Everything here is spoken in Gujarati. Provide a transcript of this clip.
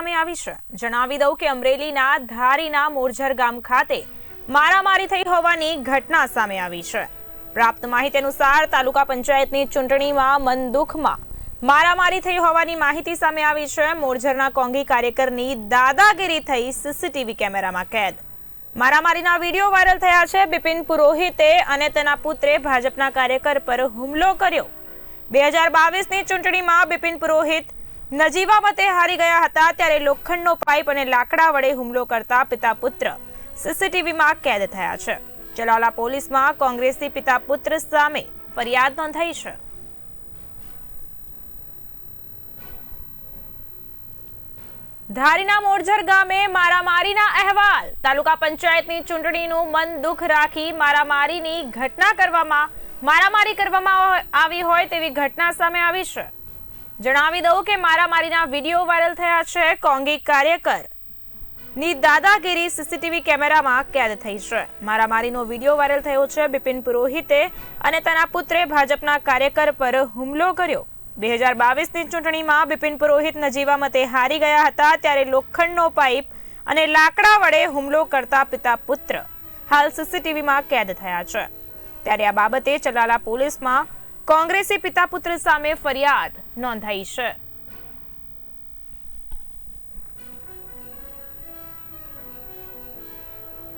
સામે આવી છે. જણાવી દઉં કે અમરેલીના ધારીના મોરજર ગામ ખાતે મારામારી થઈ હોવાની ઘટના સામે આવી છે. પ્રાપ્ત માહિતી અનુસાર તાલુકા પંચાયતની ચૂંટણીમાં મનદુખમાં મારામારી થઈ હોવાની માહિતી સામે આવી છે. મોરજરના કોંગી કાર્યકરની દાદાગીરી થઈ સીસીટીવી કેમેરામાં કેદ. મારામારીના વીડિયો વાયરલ થયા છે. બિપિન પુરોહિતે અને તેના પુત્રે ભાજપના કાર્યકર પર હુમલો કર્યો. બે હજાર બાવીસની ચૂંટણીમાં બિપિન પુરોહિત નજીવા મતે હારી ગયા હતા ત્યારે લોખંડનો પાઇપ અને લાકડા વડે હુમલો કરતા પિતા પુત્ર સીસીટીવીમાં કેદ થયા છે. ચલાલા પોલીસમાં કોંગ્રેસી પિતા પુત્ર સામે ફરિયાદ નોંધાઈ છે. ધારીના મોરજર ગામે મારામારીના અહેવાલ. તાલુકા પંચાયતની ચૂંટણીનું મન દુઃખ રાખી મારામારીની ઘટના કરવામાં, મારામારી કરવામાં આવી હોય તેવી ઘટના સામે આવી છે. જણાવી દઉં કે મારામારીના વીડિયો વાયરલ થયા છે. કોંગી કાર્યકરની દાદાગીરી સીસીટીવી કેમેરામાં કેદ થઈ છે. મારામારીનો વીડિયો વાયરલ થયો છે બિપિન પુરોહિતે અને તેના પુત્રે ભાજપના કાર્યકર પર હુમલો કર્યો. બે હજાર બાવીસની ચૂંટણીમાં બિપિન પુરોહિત નજીવા મતે હારી ગયા હતા ત્યારે લોખંડનો પાઇપ અને લાકડા વડે હુમલો કરતા પિતા પુત્ર હાલ સીસીટીવીમાં કેદ થયા છે. ત્યારે આ બાબતે ચલાલા પોલીસમાં કોંગ્રેસી પિતા પુત્ર સામે ફરિયાદ નોંધાઈ છે.